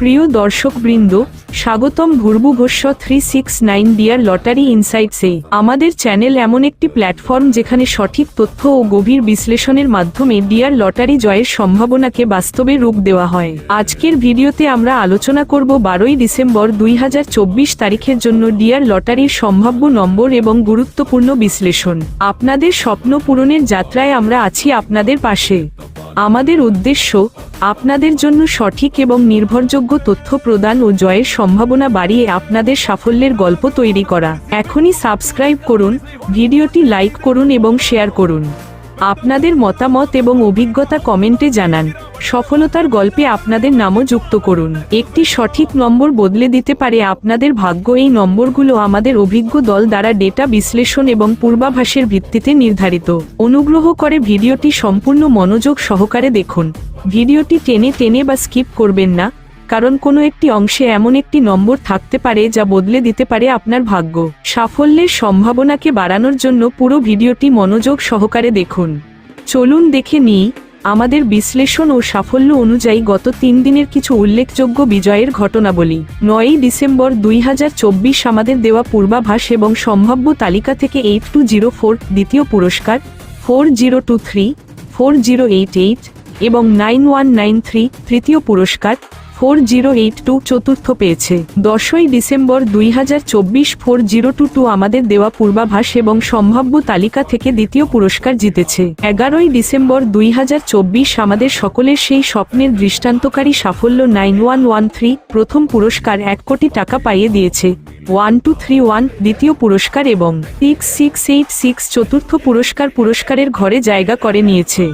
প্রিয় দর্শকবৃন্দ, স্বাগতম ভূর্ভুভস্য three six nine dear lottery ইনসাইটসে। আমাদের চ্যানেল এমন একটি প্ল্যাটফর্ম যেখানে সঠিক তথ্য ও গভীর বিশ্লেষণের মাধ্যমে ডিয়ার লটারি জয়ের সম্ভাবনাকে বাস্তবে রূপ দেওয়া হয়। আজকের ভিডিওতে আমরা আলোচনা করব বারোই ডিসেম্বর দুই হাজার চব্বিশ তারিখের জন্য ডিয়ার লটারির সম্ভাব্য নম্বর এবং গুরুত্বপূর্ণ বিশ্লেষণ। আপনাদের স্বপ্ন পূরণের যাত্রায় আমরা আছি আপনাদের পাশে। আমাদের উদ্দেশ্য আপনাদের জন্য সঠিক এবং নির্ভরযোগ্য তথ্য প্রদান ও জয়ের সম্ভাবনা বাড়িয়ে আপনাদের সাফল্যের গল্প তৈরি করা। এখনই সাবস্ক্রাইব করুন, ভিডিওটি লাইক করুন এবং শেয়ার করুন। আপনাদের মতামত এবং অভিজ্ঞতা কমেন্টে জানান। সফলতার গল্পে আপনাদের নামও যুক্ত করুন। একটি সঠিক নম্বর বদলে দিতে পারে আপনাদের ভাগ্য। এই নম্বরগুলো আমাদের অভিজ্ঞ দল দ্বারা ডেটা বিশ্লেষণ এবং পূর্বাভাসের ভিত্তিতে নির্ধারিত। অনুগ্রহ করে ভিডিওটি সম্পূর্ণ মনোযোগ সহকারে দেখুন। ভিডিওটি টেনে টেনে বা স্কিপ করবেন না। কারণ কোনো একটি অংশে এমন একটি নম্বর থাকতে পারে যা বদলে দিতে পারে আপনার ভাগ্য। সাফল্যের সম্ভাবনাকে বাড়ানোর জন্য পুরো ভিডিওটি মনোযোগ সহকারে দেখুন। চলুন দেখে নিই, আমাদের বিশ্লেষণ ও সাফল্য অনুযায়ী গত তিন দিনের কিছু উল্লেখযোগ্য বিজয়ের ঘটনাবলী। নয়ই ডিসেম্বর দুই হাজার চব্বিশ আমাদের দেওয়া পূর্বাভাস এবং সম্ভাব্য তালিকা থেকে এইট টু জিরো ফোর, দ্বিতীয় পুরস্কার, four zero two three, four zero eight eight এবং নাইন ওয়ান নাইন থ্রি, তৃতীয় পুরস্কার ফোর জিরো এইট টু চতুর্থ পেয়েছে। দশই ডিসেম্বর দুই হাজার চব্বিশ ফোর জিরো টু টু আমাদের দেওয়া পূর্বাভাস এবং সম্ভাব্য তালিকা থেকে দ্বিতীয় পুরস্কার জিতেছে। এগারোই ডিসেম্বর দুই হাজার চব্বিশ আমাদের সকলের সেই স্বপ্নের দৃষ্টান্তকারী সাফল্য নাইন ওয়ান ওয়ান থ্রি প্রথম পুরস্কার এক কোটি টাকা পাইয়ে দিয়েছে। ওয়ান টু থ্রি ওয়ান দ্বিতীয় পুরস্কার এবং সিক্স সিক্স এইট সিক্স চতুর্থ পুরস্কার পুরস্কারের ঘরে জায়গা করে নিয়েছে।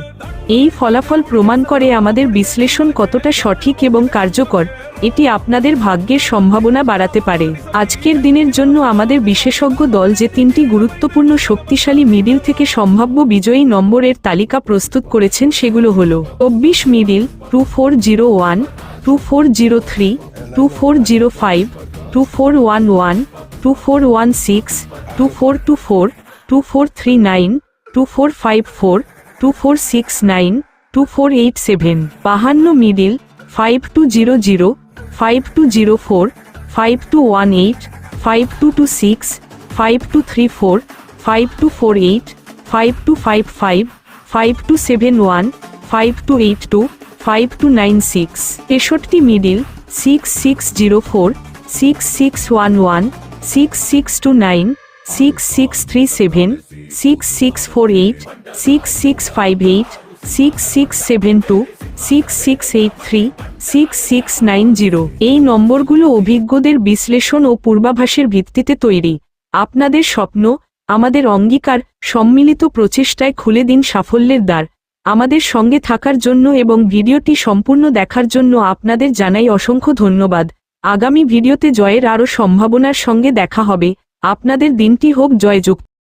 এই ফলাফল প্রমাণ করে আমাদের বিশ্লেষণ কতটা সঠিক এবং কার্যকর, এটি আপনাদের ভাগ্যের সম্ভাবনা বাড়াতে পারে। আজকের দিনের জন্য আমাদের বিশেষজ্ঞ দল যে তিনটি গুরুত্বপূর্ণ শক্তিশালী মিডিল থেকে সম্ভাব্য বিজয়ী নম্বরের তালিকা প্রস্তুত করেছেন সেগুলো হল চব্বিশ middle, two four zero one, two four zero three, two four zero five, two four one one, two four one six, two four two four two four three nine, two four five four two four six nine two four eight seven বাহান্ন middle five two zero zero five two zero four five two one eight five two two six five two three four five two four eight five two five five five two seven one five two eight two five two nine six তেষট্টি middle six six zero four six six one one six six two nine six six three seven six six four eight six six five eight six six seven two six six eight three six six nine zero এই নম্বরগুলো অভিজ্ঞদের বিশ্লেষণ ও পূর্বাভাসের ভিত্তিতে তৈরি। আপনাদের স্বপ্ন, আমাদের অঙ্গীকার, সম্মিলিত প্রচেষ্টায় খুলে দিন সাফল্যের দ্বার। আমাদের সঙ্গে থাকার জন্য এবং ভিডিওটি সম্পূর্ণ দেখার জন্য আপনাদের জানাই অসংখ্য ধন্যবাদ। আগামী ভিডিওতে জয়ের আরও সম্ভাবনার সঙ্গে দেখা হবে। আপনাদের দিনটি হোক জয়যুক্ত।